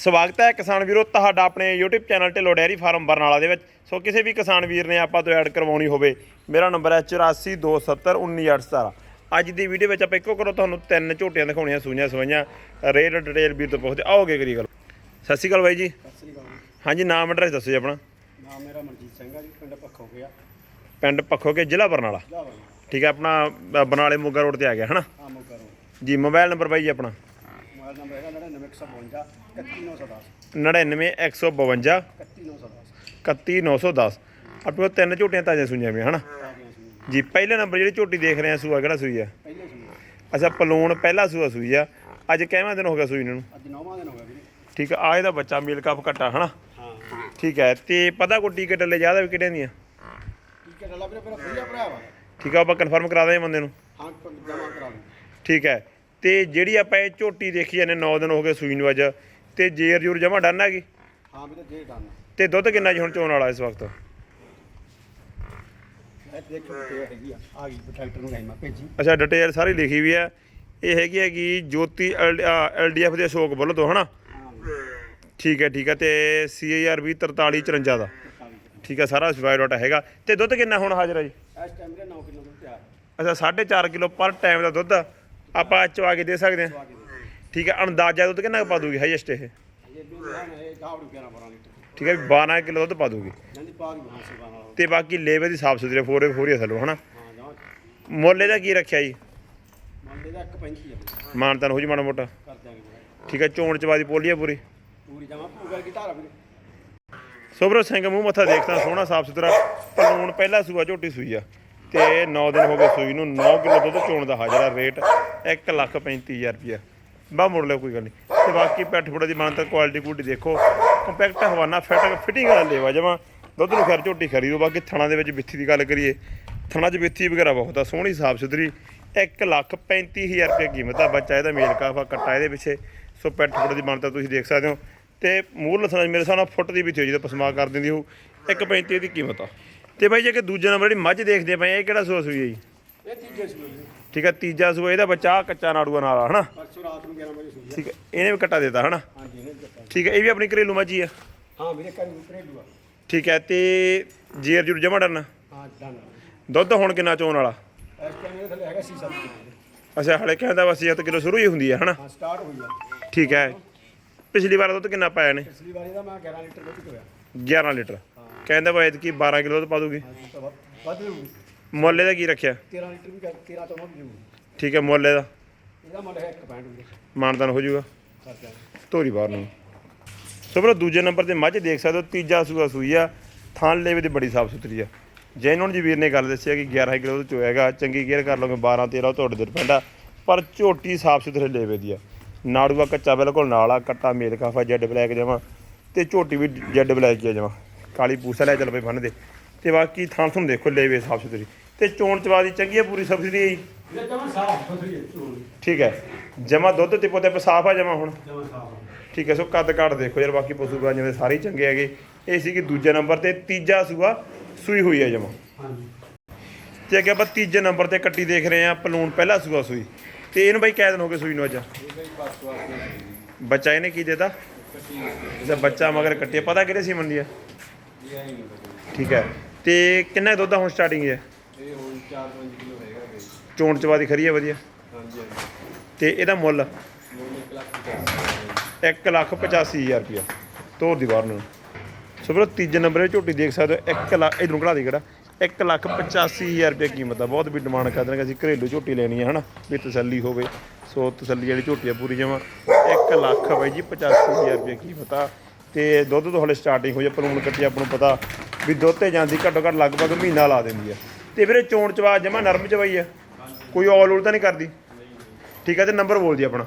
ਸਵਾਗਤ ਹੈ ਕਿਸਾਨ ਵੀਰੋ ਤੁਹਾਡਾ ਆਪਣੇ YouTube channel Dhillon dairy farm Barnala ਦੇ ਵਿੱਚ। ਸੋ ਕਿਸੇ ਵੀ ਕਿਸਾਨ ਵੀਰ ਨੇ ਆਪਾਂ ਤੋਂ ਐਡ ਕਰਵਾਉਣੀ ਹੋਵੇ ਮੇਰਾ ਨੰਬਰ ਹੈ 8427191817 ਅੱਜ ਦੀ ਵੀਡੀਓ ਵਿੱਚ ਆਪਾਂ ਇੱਕੋ ਕਰੋ ਤੁਹਾਨੂੰ ਤਿੰਨ ਝੋਟੀਆਂ ਦਿਖਾਉਣੀਆਂ ਸੂਈਆਂ ਸਵਾਈਆਂ। ਰੇਟ ਡਿਟੇਲ ਵੀਰ ਤੋਂ ਪੁੱਛਦੇ ਆਓਗੇ ਕਰੀ ਗੱਲ। ਸਤਿ ਸ਼੍ਰੀ ਅਕਾਲ ਬਾਈ ਜੀ। ਸਤਿ ਸ੍ਰੀ ਅਕਾਲ ਹਾਂਜੀ ਨਾਮ ਐਡਰੈਸ ਦੱਸੋ ਜੀ ਆਪਣਾ। ਨਾਮ ਮੇਰਾ ਮਨਜੀਤ ਸਿੰਘ ਆ ਜੀ ਪਿੰਡ ਪੱਖੋ ਗਿਆ ਪਿੰਡ ਪੱਖੋਕੇ ਜ਼ਿਲ੍ਹਾ ਬਰਨਾਲਾ। ਠੀਕ ਹੈ ਆਪਣਾ ਬਰਨਾਲੇ ਮੋਗਾ ਰੋਡ ਤੇ ਆ ਗਿਆ ਹਨਾ? ਆ ਮੋਗਾ ਰੋ ਜੀ ਮੋਬਾਈਲ ਨੰਬਰ ਬਾਈ ਜੀ ਆਪਣਾ। ਮੋਬਾਈਲ ਨੰਬਰ ਹੈਗਾ 9952 31910 99152 31910 31910 ਆਪਣੇ ਕੋਲ ਤਿੰਨ ਝੋਟੀਆਂ ਤਾਜ਼ੀਆਂ ਸੂਈਆਂ ਵੀ ਹਨਾ? ਜੀ ਪਹਿਲੇ ਨੰਬਰ ਜਿਹੜੀ ਝੋਟੀ ਦੇਖ ਰਹੇ ਆ ਸੂਆ ਕਿਹੜਾ ਸੂਈ ਆ? ਪਹਿਲੇ ਅੱਛਾ ਪਲੂਣ ਪਹਿਲਾ ਸੂਆ ਸੂਈ ਆ। ਅੱਜ ਕਿੰਨਾ ਦਿਨ ਹੋ ਗਿਆ ਸੂਈ ਨੂੰ? ਅੱਜ ਨੌਵਾਂ ਦਿਨ ਹੋ ਗਿਆ ਵੀਰੇ। ਠੀਕ ਆ ਆ ਇਹਦਾ ਬੱਚਾ ਮੀਲ ਕੱਪ ਘਟਾ ਹਨਾ? ਹਾਂ। ਠੀਕ ਹੈ ਤੇ ਪਤਾ ਕੋਈ ਟਿਕਟ ਲੈ ਜ਼ਿਆਦਾ ਵੀ ਕਿਹੜੇ ਦੀਆਂ? ਠੀਕ ਹੈ ਡਾਲਾ ਵੀਰੇ ਮੇਰਾ ਵਧੀਆ ਭਰਾ ਵਾ। ਠੀਕ ਆ ਆਪਾਂ ਕਨਫਰਮ ਕਰਾ ਦਾਂਗੇ ਬੰਦੇ ਨੂੰ। ਹਾਂ ਜਮਾ ਕਰਾ ਲੂ ਠੀਕ ਹੈ ਤੇ ਜਿਹੜੀ ਆਪਾਂ ਇਹ ਝੋਟੀ ਦੇਖੀ ਜਾਂਦੇ 9 ਦਿਨ ਹੋ ਗਏ ਸੂਈ ਨੂੰ ਅੱਜ ਤੇ ਜੇਰ ਜੂਰ ਜਮਾ ਡਨ ਹੈਗੀ? ਹਾਂ ਵੀਰੇ ਜੇ ਡਨ ਤੇ ਦੁੱਧ ਕਿੰਨਾ ਜੀ ਹੁਣ ਚੋਣ ਵਾਲਾ ਇਸ ਵਕਤ? ਇਹ ਦੇਖੋ ਤੇ ਹੈਗੀ ਆ। ਆ ਗਈ ਟਰੈਕਟਰ ਨੂੰ ਗਈ ਮੈਂ ਭੇਜੀ। ਅੱਛਾ ਡਿਟੇਲ ਸਾਰੀ ਲਿਖੀ ਵੀ ਹੈ ਇਹ ਹੈਗੀ ਹੈਗੀ ਜੋਤੀ ਐਲਡੀਐਫ ਦੇ ਅਸ਼ੋਕ ਬੁੱਲ ਤੋਂ ਹਨਾ? ਠੀਕ ਹੈ ਠੀਕ ਹੈ ਤੇ ਸੀਆਰ ਵੀ 4354 ਦਾ। ਠੀਕ ਹੈ ਸਾਰਾ ਬਾਇਓਡਾਟਾ ਹੈਗਾ। ਤੇ ਦੁੱਧ ਕਿੰਨਾ ਹੁਣ ਹਾਜ਼ਰ ਹੈ ਜੀ? ਇਸ ਟਾਈਮ ਵੀਰੇ 9 ਕਿਲੋ ਦੁੱਧ ਤਿਆਰ ਅੱਛਾ 4.5 ਕਿਲੋ ਪਰ ਟਾਈਮ ਦਾ ਦੁੱਧ। ਆਪਾਂ ਚਵਾ ਕੇ ਦੇ ਸਕਦੇ ਹਾਂ। ਠੀਕ ਹੈ, ਅੰਦਾਜ਼ਾ ਦੁੱਧ ਕਿੰਨਾ ਕੁ ਪਾ ਦੂਗੀ ਹਾਈਐਸਟ ਇਹ? ਠੀਕ ਹੈ 12 ਕਿਲੋ ਦੁੱਧ ਪਾ ਦੂਗੀ। ਤੇ ਬਾਕੀ ਲੇਵੇ ਦੀ ਸਾਫ਼ ਸੁਥਰੀ ਫੋਰੇ ਫੋਰੀ ਅਸਲ ਹਨਾ? ਹਾਂ ਮੁੱਲ ਇਹਦਾ ਕੀ ਰੱਖਿਆ ਜੀ? ਮੰਨ ਦਾ 1.35 ਆ ਵੀਰੇ। ਹੋ ਜੀ ਮਾੜਾ ਮੋਟਾ। ਠੀਕ ਹੈ, ਚੋਣ ਚਵਾ ਦੀ ਪੋਲੀ ਆ ਪੂਰੀ। ਪੂਰੀ ਜਮਾ ਪੂਗਲ ਕੀ ਧਾਰਾ ਵੀਰੇ ਸੋਬਰੋ ਸਿੰਘ ਮੂੰਹ ਮੱਥਾ ਦੇਖਦਾ, ਸੋਹਣਾ ਸਾਫ਼ ਸੁਥਰਾ ਪਲੂਣ ਪਹਿਲਾ ਸੂਆ ਝੋਟੀ ਸੂਈ ਆ। ਤੇ 9 ਦਿਨ ਹੋ ਗਏ ਸੂਈ ਨੂੰ। 9 ਕਿਲੋ ਦੁੱਧ ਚੋਣ ਦਾ ਹਾਜ਼ਰ ਰੇਟ 1 ਲੱਖ 35000 ਰੁਪਇਆ। ਬਾ ਮੁੜ ਲਿਓ, ਕੋਈ ਗੱਲ ਨਹੀਂ। ਤੇ ਬਾਕੀ ਪੈਠ ਫੁੱਟ ਦੀ ਮਾਨਤਾ ਕੁਆਲਿਟੀ ਕੁਆਲਿਟੀ ਦੇਖੋ। ਕੰਪੈਕਟ ਹਵਾਨਾ ਫਿੱਟ ਫਿਟਿੰਗ ਵਾਲਾ ਲੇਵਾ ਜਮਾ। ਦੁੱਧ ਨੂੰ ਖੈਰ ਝੋਟੀ ਖਰੀਦੋ। ਬਾਕੀ ਥਣਾ ਦੇ ਵਿੱਚ ਬਿੱਥੀ ਦੀ ਗੱਲ ਕਰੀਏ, ਥਣਾ 'ਚ ਬਿੱਥੀ ਵਗੈਰਾ ਬਹੁਤ ਆ, ਸੋਹਣੀ, ਸਾਫ਼ ਸੁਥਰੀ। 1 ਲੱਖ 35000 ਰੁਪਏ ਕੀਮਤ ਆ। ਬੱਚਾ ਇਹਦਾ ਮੇਲ ਕਾਫਾ ਕੱਟਾ ਇਹਦੇ ਪਿੱਛੇ। ਸੋ ਪੈਠ ਫੁੱਟ ਦੀ ਮਾਨਤਾ ਤੁਸੀਂ ਦੇਖ ਸਕਦੇ ਹੋ। ਤੇ ਮੂਲ ਲਸਣਾ ਮੇਰੇ ਹਿਸਾਬ ਨਾਲ ਫੁੱਟ ਦੀ ਵਿੱਚ ਹੋਈ ਜਦੋਂ ਪਸਮਾ ਕਰ ਦਿੰਦੀ ਉਹ 1.35 ਦੀ ਕੀਮਤ ਆ। ਤੇ ਬਾਈ ਜੇ ਕਿ ਦੂਜਾ ਨੰਬਰ ਜਿਹੜੀ ਮੱਝ ਦੇਖਦੇ ਪਏ ਆ, ਇਹ ਕਿਹੜਾ ਸੂਆ ਸੂਈ ਹੈ ਜੀ? ਇਹ ਤੀਜੇ ਸੂਏ ਵੀਰੇ ਠੀਕ ਹੈ ਤੀਜਾ ਸੂਆ ਇਹਦਾ ਬੱਚਾ ਆਹ ਕੱਚਾ ਨਾੜੂਆ ਨਾਲ ਆ ਹਨਾ? ਪਰਸੋਂ ਰਾਤ ਨੂੰ 11 ਵਜੇ ਸੂਈ ਠੀਕ ਹੈ ਇਹਨੇ ਵੀ ਕੱਟਾ ਦਿੱਤਾ ਹਨਾ? ਹਾਂਜੀ ਦਿੱਤਾ ਠੀਕ ਹੈ ਇਹ ਵੀ ਆਪਣੀ ਘਰੇਲੂ ਮੱਝ ਆ? ਹਾਂ ਵੀਰੇ ਕਰੀ ਉਤਰੇ ਦੂਆ ਠੀਕ ਹੈ ਤੇ ਜੇਰ ਜੁਰ ਜਮਾ ਡਰਨਾ? ਹਾਂ ਡਨ ਦੁੱਧ ਹੁਣ ਕਿੰਨਾ ਚੋਣ ਵਾਲਾ? ਇਸ ਟਾਈਮ ਇਹਦੇ ਥੱਲੇ ਹੈਗਾ ਸੀਸਾ ਅੱਛਾ ਹਲੇ ਕਹਿੰਦਾ ਬਸ 7 ਕਿਲੋ ਸ਼ੁਰੂ ਹੀ ਹੁੰਦੀ ਹੈ ਹਨਾ? ਹਾਂ ਸਟਾਰਟ ਹੋਈ ਆ। ਠੀਕ ਹੈ ਪਿਛਲੀ ਵਾਰ ਦੁੱਧ ਕਿੰਨਾ ਪਾਇਆ ਨੇ ਪਿਛਲੀ ਵਾਰੀ ਦਾ ਮੈਂ 11 ਲੀਟਰ ਦੁੱਧ ਹੋਇਆ 11 ਲੀਟਰ। ਕਹਿੰਦਾ ਬਾਈ ਕੀ 12 ਕਿਲੋ ਦੁੱਧ ਪਾ ਦੂਗੀ। ਹਾਂ ਜੀ ਵੱਧ- ਵੱਧ ਜੂ ਮੁੱਲ ਕੀ ਰੱਖਿਆ? 13 ਲੀਟਰ ਵੀ 13 ਤੋਂ ਵੱਧ ਜੂ ਠੀਕ ਹੈ, ਮੁੱਲ ਦਾ ਇਹਦਾ। ਮੁੱਲ ਹੈ 1.65 ਮਾਨਦਾਨ ਹੋ ਜਾਊਗਾ। ਕਰ ਧੋਰੀ ਬਾਹਰ ਨੂੰ। ਸੋ ਭਰਾ ਦੂਜੇ ਨੰਬਰ ਤੇ ਮੱਝ ਦੇਖ ਸਕਦੇ ਹੋ, ਤੀਜਾ ਸੂਆ ਸੂਈ ਆ। ਥਾਣ ਲੇਵੇ ਦੀ ਬੜੀ ਸਾਫ਼ ਸੁਥਰੀ ਆ। ਜੈਨੂਨ ਜੀ ਵੀਰ ਨੇ ਗੱਲ ਦੱਸਿਆ ਕਿ 11 ਕਿਲੋ ਦੁੱਧ ਚੋਏਗਾ ਚੰਗੀ ਕੇਅਰ ਕਰ ਲਓਗੇ 12 13 ਤੁਹਾਡੇ ਦੇ ਪੈਂਦਾ ਪਰ ਝੋਟੀ ਸਾਫ਼ ਸੁਥਰੇ ਲੇਵੇ ਦੀ ਆ। ਨਾੜੂਆ ਕੱਚਾ ਬਿਲਕੁਲ ਨਾਲ ਆ, ਕੱਟਾ ਮੇਲ ਕਾਫਾ ਜੈਡ ਬਲੈਕ ਜਮਾ ਤੇ ਝੋਟੀ ਵੀ ਜੈਡ ਬਲੈਕ ਹੀ ਆ ਜਮਾ। ਕਾਲੀ ਪੂਸਾ ਲੈ ਚੱਲ ਪਈ ਬੰਨ ਦੇ। ਤੇ ਬਾਕੀ ਥਾਂ ਤੁਹਾਨੂੰ ਦੇਖੋ ਲੇਵੇ ਸਾਫ਼ ਸੁਥਰੀ। ਤੇ ਚੋਣ ਚਵਾ ਦੀ ਚੰਗੀ ਆ ਪੂਰੀ ਸਬਸਿਡੀ ਹੈ ਜੀ? ਇਹ ਜਮਾ ਸਾਫ਼ ਸੁਥਰੀ ਹੈ ਚੋਣ ਠੀਕ ਹੈ। ਜਮਾ ਦੁੱਧ ਤੇ ਪੋਤੇ ਸਾਫ਼ ਆ ਜਮਾ ਹੁਣ? ਜਮਾ ਸਾਫ਼ ਠੀਕ ਹੈ ਸੋ ਕੱਦ ਕਾਠ ਦੇਖੋ ਯਾਰ ਬਾਕੀ ਪਸ਼ੂ ਗਾਂ ਦੇ ਸਾਰੇ ਹੀ ਚੰਗੇ ਹੈਗੇ। ਇਹ ਸੀ ਕਿ ਦੂਜੇ ਨੰਬਰ ਤੇ ਤੀਜਾ ਸੂਆ ਸੂਈ ਹੋਈ ਹੈ ਜਮਾ। ਹਾਂਜੀ। ਤੇ ਅੱਗੇ ਆਪਾਂ ਤੀਜੇ ਨੰਬਰ ਤੇ ਕੱਟੀ ਦੇਖ ਰਹੇ ਆ ਪਲੂਣ ਪਹਿਲਾ ਸੂਆ ਸੂਈ। ਤੇ ਇਹਨੂੰ ਬਾਈ ਕੈ ਦਿਨ ਹੋ ਗਏ ਸੂਈ ਨੂੰ ਅੱਜ? ਬੱਚਾ ਇਹਨੇ ਕੀ ਦੇਤਾ? ਬੱਚਾ ਮਗਰ ਕੱਟਿਆ। ਪਤਾ ਕਿਹੜੇ ਸੀ ਮੰਦੀ ਆ? ਨਹੀਂ ਠੀਕ ਹੈ। ਤੇ ਕਿੰਨਾ ਦੁੱਧ ਹੁਣ ਸਟਾਰਟਿੰਗ ਹੈ ਇਹ ਹੁਣ 4-5 ਕਿਲੋ ਹੈਗਾ ਬਈ ਚੋਣ ਚਵਾ ਦੀ ਖਰੀ ਹੈ ਵਧੀਆ। ਹਾਂਜੀ ਹਾਂਜੀ। ਤੇ ਇਹਦਾ ਮੁੱਲ? ਮੋਨ 1 ਲੱਖ 1 ਲੱਖ 85000 ਰੁਪਇਆ। ਤੋਰ ਦੀ ਬਾਹਰ ਨੂੰ। ਸੋ ਫਿਰ ਤੀਜੇ ਨੰਬਰ 'ਤੇ ਝੋਟੀ ਦੇਖ ਸਕਦੇ ਹੋ। 1 ਲੱਖ ਇਧਰੋਂ ਕਢਾ ਦੀ ਕਿਹੜਾ? 1 ਲੱਖ 85000 ਰੁਪਏ ਕੀਮਤ ਆ। ਬਹੁਤ ਵੀ ਡਿਮਾਂਡ ਕਰਦੇ ਨੇ ਕਿ ਅਸੀਂ। ਘਰੇਲੂ ਝੋਟੀ ਲੈਣੀ ਹੈ ਹਨਾ? ਵੀ ਤਸੱਲੀ ਹੋਵੇ। ਸੋ ਤਸੱਲੀ ਵਾਲੀ ਝੋਟੀ ਆ ਪੂਰੀ ਜਮਾ। 1 ਲੱਖ ਬਾਈ ਜੀ 85000 ਰੁਪਏ ਕੀਮਤ ਆ। ਤੇ ਦੁੱਧ ਤੋਂ ਹਲੇ ਸਟਾਰਟਿੰਗ ਹੋਈ ਆ ਪਲੂਣ ਕੱਟੀ ਆਪਾਂ ਨੂੰ ਪਤਾ ਵੀ ਦੁੱਧ ਤੇ ਜਾਂਦੀ ਘੱਟੋ ਘੱਟ ਲਗਭਗ ਮਹੀਨਾ ਲਾ ਦਿੰਦੀ ਆ। ਤੇ ਵੀਰੇ ਚੋਣ ਚਵਾ ਜਮਾ ਨਰਮ ਚਵਾਈ ਆ। ਕੋਈ ਔਲ ਉਲ ਤਾਂ ਨਹੀਂ ਕਰਦੀ? ਠੀਕ ਆ, ਤੇ ਨੰਬਰ ਬੋਲ ਦੀ ਆਪਣਾ।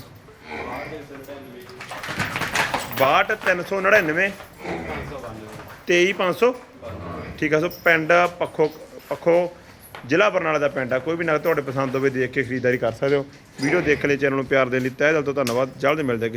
62399 23500 ਠੀਕ ਆ, ਸੋ ਪਿੰਡ ਪੱਖੋ ਪੱਖੋ ਜ਼ਿਲ੍ਹਾ ਬਰਨਾਲਾ ਦਾ ਪਿੰਡ ਆ। ਕੋਈ ਵੀ ਨਗ ਤੁਹਾਡੇ ਪਸੰਦ ਹੋਵੇ, ਦੇਖ ਕੇ ਖਰੀਦਦਾਰੀ ਕਰ ਸਕਦੇ ਹੋ। ਵੀਡੀਓ ਦੇਖ ਲਈ ਚੈਨਲ ਨੂੰ ਪਿਆਰ ਦੇਣ ਲਈ ਤਹਿ ਦਿਲ ਤੋਂ ਧੰਨਵਾਦ। ਜਲਦ ਮਿਲਦੇ ਹਾਂ